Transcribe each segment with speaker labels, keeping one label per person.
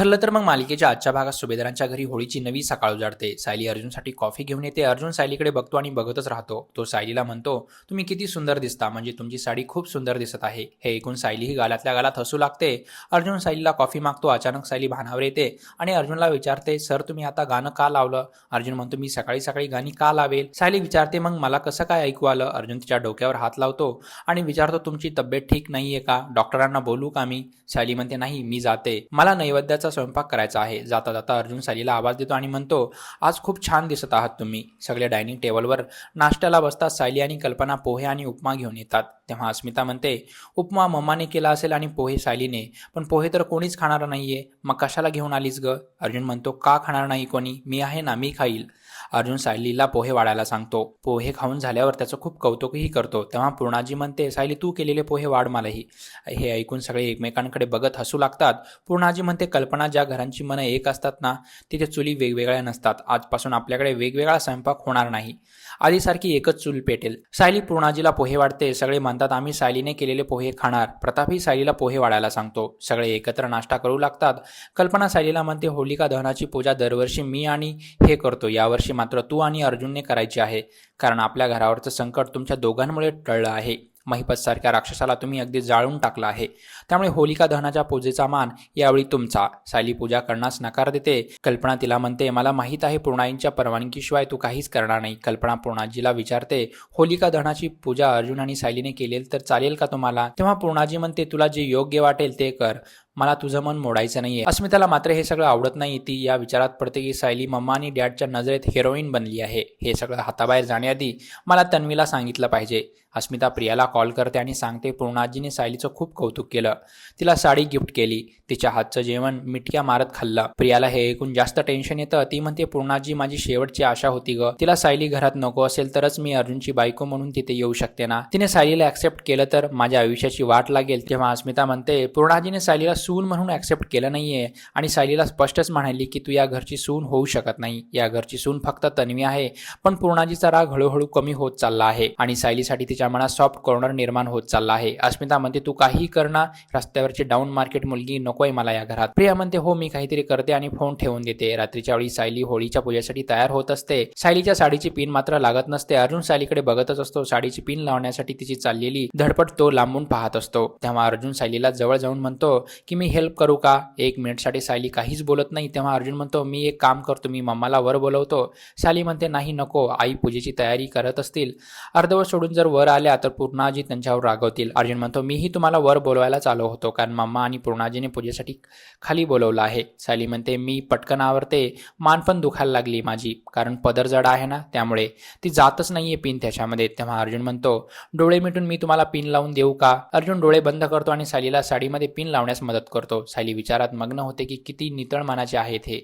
Speaker 1: ठरलं तर मग मालिकेच्या आजच्या भागात सुभेदारांच्या घरी होळीची नवी सकाळ उजाडते. सायली अर्जुनसाठी कॉफी घेऊन येते. अर्जुन सायलीकडे बघतो आणि बघतच राहतो. तो सायलीला म्हणतो तुम्ही किती सुंदर दिसता. म्हणजे तुमची साडी खूप सुंदर दिसत आहे. हे ऐकून सायली ही गालातल्या गालात हसू लागते. अर्जुन सायलीला कॉफी मागतो. अचानक सायली भानावर येते आणि अर्जुनला विचारते सर तुम्ही आता गाणं का लावलं? अर्जुन म्हणतो मी सकाळी सकाळी गाणी का लावेल? सायली विचारते मग मला कसं काय ऐकू आलं? अर्जुन तिच्या डोक्यावर हात लावतो आणि विचारतो तुमची तब्येत ठीक नाहीये का? डॉक्टरांना बोलू का मी? सायली म्हणते नाही मी जाते. मला नैवेद्याचा स्वयंपाक करायचा आहे. जाता जाता अर्जुन सायलीला आवाज देतो आणि म्हणतो आज खूप छान दिसत आहात तुम्ही. सगळे डायनिंग टेबलवर नाश्त्याला बसतात सायली आणि कल्पना पोहे आणि उपमा घेऊन येतात. तेव्हा अस्मिता म्हणते उपमा मम्माने केला असेल आणि पोहे सायलीने पण पोहे तर कोणीच खाणार नाहीये. मग कशाला घेऊन आलीस ग? अर्जुन म्हणतो का खाणार नाही कोणी? मी आहे ना मी खाईल. अर्जुन सायलीला पोहे वाढायला सांगतो. पोहे खाऊन झाल्यावर त्याचं खूप कौतुकही करतो. तेव्हा पूर्णाजी म्हणते सायली तू केलेले पोहे वाढ मलाही. हे ऐकून सगळे एकमेकांकडे बघत हसू लागतात. पूर्णाजी म्हणते कल्पना ज्या घरांची मनं एक असतात ना तिथे चुली वेगवेगळ्या नसतात. आजपासून आपल्याकडे वेगवेगळा स्वयंपाक होणार नाही. आधीसारखी एकच चूल पेटेल. सायली पूर्णाजीला पोहे वाढते. सगळे म्हणतात आम्ही सायलीने केलेले पोहे खाणार. प्रतापही सायलीला पोहे वाढायला सांगतो. सगळे एकत्र नाश्ता करू लागतात. कल्पना सायलीला म्हणते होलिका दहनाची पूजा दरवर्षी मी आणि हे करतो. यावर्षी मात्र तू आणि अर्जुनने करायची आहे. कारण आपल्या घरावरचं संकट तुमच्या दोघांमुळे टळलं आहे. महिपतसारख्या राक्षसाला तुम्ही अगदी जाळून टाकला आहे. त्यामुळे होलिका दहनाच्या पूजेचा मान यावेळी तुमचा. सायली पूजा करण्यास नकार देते. कल्पना तिला म्हणते मला माहीत आहे पूर्णाईंच्या परवानगीशिवाय तू काहीच करणार नाही. कल्पना पूर्णाजीला विचारते होलिका दहनाची पूजा अर्जुन आणि सायलीने केली तर चालेल का तुम्हाला? तेव्हा पूर्णाजी म्हणते तुला जे योग्य वाटेल ते कर. मला तुझं मन मोडायचं नाहीये. अस्मिताला मात्र हे सगळं आवडत नाही. ती या विचारात पडते की सायली मम्मा आणि डॅडच्या नजरेत हिरोईन बनली आहे. हे सगळं हाताबाहेर जाण्याआधी मला तन्वीला सांगितलं पाहिजे. अस्मिता प्रियाला कॉल करते आणि सांगते पूर्णाजीने सायलीचं खूप कौतुक केलं. तिला साडी गिफ्ट केली. तिच्या हातचं जेवण मिटक्या मारत खाल्लं. प्रियाला हे ऐकून जास्त टेन्शन येतं. ती म्हणते पूर्णाजी माझी शेवटची आशा होती ग. तिला सायली घरात नको असेल तरच मी अर्जुनची बायको म्हणून तिथे येऊ शकते ना. तिने सायलीला ऍक्सेप्ट केलं तर माझ्या आयुष्याची वाट लागेल. तेव्हा अस्मिता म्हणते पूर्णाजीने सायलीला सून म्हणून ॲक्सेप्ट केलं नाहीये. आणि सायलीला स्पष्टच म्हणाली की तू या घरची सून होऊ शकत नाही. या घरची सून फक्त तन्वी आहे. पण पूर्णाजीचा राग हळूहळू कमी होत चालला आहे आणि सायलीसाठी तिच्या मनात सॉफ्ट कॉर्नर निर्माण होत चालला आहे. अस्मिता म्हणते तू काहीही करणार रस्त्यावरची डाऊन मार्केट मुलगी नकोय मला या घरात. प्रिया म्हणते हो मी काहीतरी करते आणि फोन ठेवून देते. रात्रीच्या वेळी सायली होळीच्या पूजेसाठी तयार होत असते. सायलीच्या साडीची पिन मात्र लागत नसते. अर्जुन सायलीकडे बघतच असतो. साडीची पिन लावण्यासाठी तिची चाललेली धडपड तो लांबून पाहत असतो. तेव्हा अर्जुन सायलीला जवळ जाऊन म्हणतो की मी हेल्प करू का? एक मिनिटसाठी सायली काहीच बोलत नाही. तेव्हा अर्जुन म्हणतो मी एक काम करतो मी मम्माला वर बोलवतो. सायली म्हणते नाही नको. आई पूजेची तयारी करत असतील. अर्धवर सोडून जर वर आल्या तर पूर्णाजी त्यांच्यावर रागवतील. अर्जुन म्हणतो मीही तुम्हाला वर बोलवायलाच आलो होतो कारण मम्मा आणि पूर्णाजीने पूजेसाठी खाली बोलवलं आहे. सायली म्हणते मी पटकन आवरते मान पण दुखायला लागली माझी कारण पदर जड आहे ना त्यामुळे. ती जातच नाहीये पिन त्याच्यामध्ये. तेव्हा अर्जुन म्हणतो डोळे मिटून मी तुम्हाला पिन लावून देऊ का? अर्जुन डोळे बंद करतो आणि सायलीला साडीमध्ये पिन लावण्यास मदत करतो. सायली विचारात मग्न होते की किती नितळ मानाचे आहेत हे.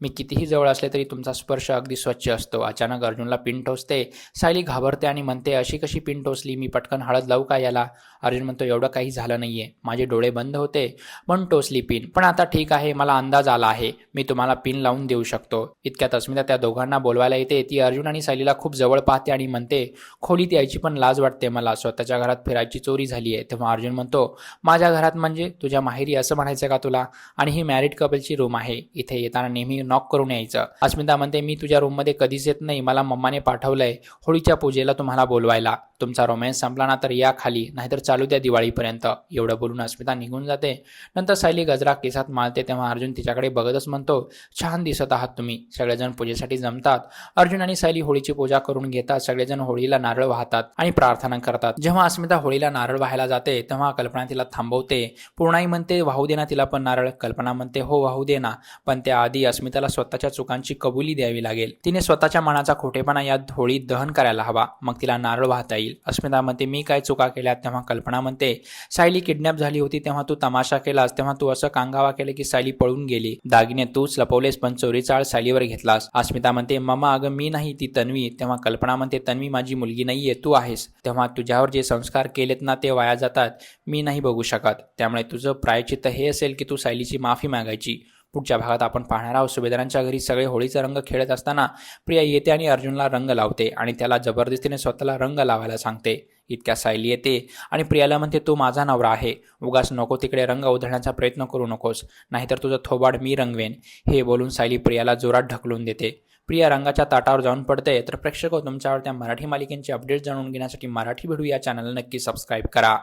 Speaker 1: मी कितीही जवळ असले तरी तुमचा स्पर्श अगदी स्वच्छ असतो. अचानक अर्जुनला पिन टोचते. सायली घाबरते आणि म्हणते अशी कशी पिन टोचली? मी पटकन हळद लावू का याला? अर्जुन म्हणतो एवढं काही झालं नाहीये. माझे डोळे बंद होते पण टोचली पिन पण आता ठीक आहे. मला अंदाज आला आहे. मी तुम्हाला पिन लावून देऊ शकतो. इतक्यात अस्मिता त्या दोघांना बोलवायला येते. ती अर्जुन आणि सायलीला खूप जवळ पाहते आणि म्हणते खोलीत यायची पण लाज वाटते मला. स्वतःच्या घरात फिरायची चोरी झाली आहे तेव्हा अर्जुन म्हणतो माझ्या घरात म्हणजे? तुझ्या माहेरी असं म्हणायचं का तुला? आणि ही मॅरिड कपलची रूम आहे. इथे येताना नेहमी नॉक करून यायचं. अस्मिता म्हणते मी तुझ्या रूममध्ये कधीच येत नाही. मला मम्माने पाठवलंय होळीच्या पूजेला तुम्हाला बोलवायला. तुमचा रोमॅन्स संपला ना तर या खाली नाहीतर चालू द्या दिवाळीपर्यंत. एवढं बोलून अस्मिता निघून जाते. नंतर सायली गजरा केसात मालते तेव्हा अर्जुन तिच्याकडे बघतच म्हणतो छान दिसत आहात तुम्ही. सगळेजण पूजेसाठी जमतात. अर्जुन आणि सायली होळीची पूजा करून घेतात. सगळेजण होळीला नारळ वाहतात आणि प्रार्थना करतात. जेव्हा अस्मिता होळीला नारळ वाहायला जाते तेव्हा कल्पना तिला थांबवते. पूर्णाई म्हणते वाहू दे ना तिला पण नारळ. कल्पना म्हणते हो वाहू दे ना. पण त्याआधी अस्मिताला स्वतःच्या चुकांची कबुली द्यावी लागेल. तिने स्वतःच्या मनाचा खोटेपणा या होळीत दहन करायला हवा. मग तिला नारळ वाहता येईल. अस्मिता म्हणते मी काय चुका केल्या तेव्हा कल्पना म्हणते सायली किडनॅप झाली होती तेव्हा तू तमाशा केलास तेव्हा तू असं कांगावा केलं की सायली पळून गेली. दागिने तूच लपवलेस पण चोरीचाळ सायलीवर घेतलास. अस्मिता म्हणते मामा अगं मी नाही ती तन्वी. तेव्हा कल्पना म्हणते तन्वी माझी मुलगी नाहीये तू आहेस. तेव्हा तुझ्यावर जे संस्कार केलेत ना ते वाया जातात. मी नाही बघू शकत. त्यामुळे तुझं प्रायचित्त हे असेल की तू सायलीची माफी मागायची. पुढच्या भागात आपण पाहणार आहोत. सुभेदारांच्या घरी सगळे होळीचा रंग खेळत असताना प्रिया येते आणि अर्जुनला रंग लावते आणि त्याला जबरदस्तीने स्वतःला रंग लावायला सांगते. इतक्या सायली येते आणि प्रियाला म्हणते तू माझा नवरा आहे. उगाच नको तिकडे रंग उधळण्याचा प्रयत्न करू नकोस. नाहीतर तुझं थोबाड मी रंगवेन. हे बोलून सायली प्रियाला जोरात ढकलून देते. प्रिया रंगाच्या ताटावर जाऊन पडते. तर प्रेक्षक हो, तुमच्या आवडत्या मराठी मालिकेंचे अपडेट जाणून घेण्यासाठी मराठी भिडू या चॅनलला नक्की सबस्क्राईब करा.